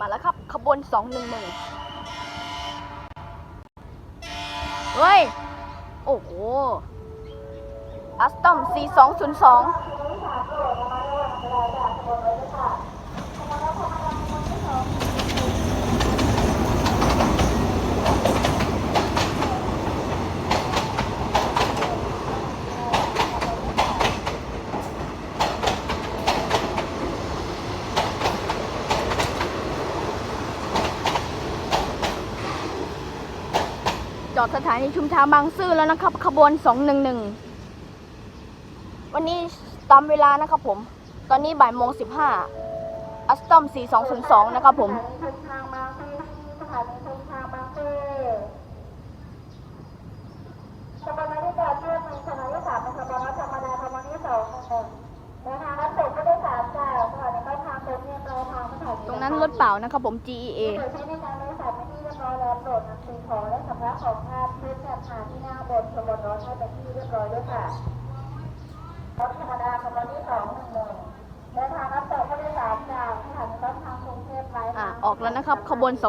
มาแล้วครับขบวน211เฮ้ย โอ้โหอัสตอม4202 จอดสถานีชุมทางบางซื่อแล้วนะครับ ขบวน 211 วันนี้ตามเวลานะครับผม ตอนนี้บ่ายโมง15อัสตอม 4202 นะครับผม กฐานที่หน้าบนขบวนรถให้เป็นที่เรียบร้อยด้วยค่ะรถธรรมดาขบวนที่สองหนึ่งหนึ่งเดินทางรับส่งผู้โดยสารจากสถานีต้นทางกรุงเทพปลายอะทาออกแล้วนะครับขบวน211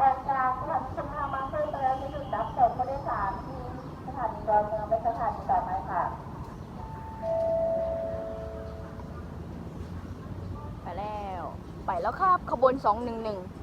ออกจากสถานีชุมทางบางซื่อไปแล้วที่จุดรับส่งผู้โดยสารที่สถานีดอนเมืองเป็นสถานีต่อไปค่ะ ไปแล้วครับ ขบวน 211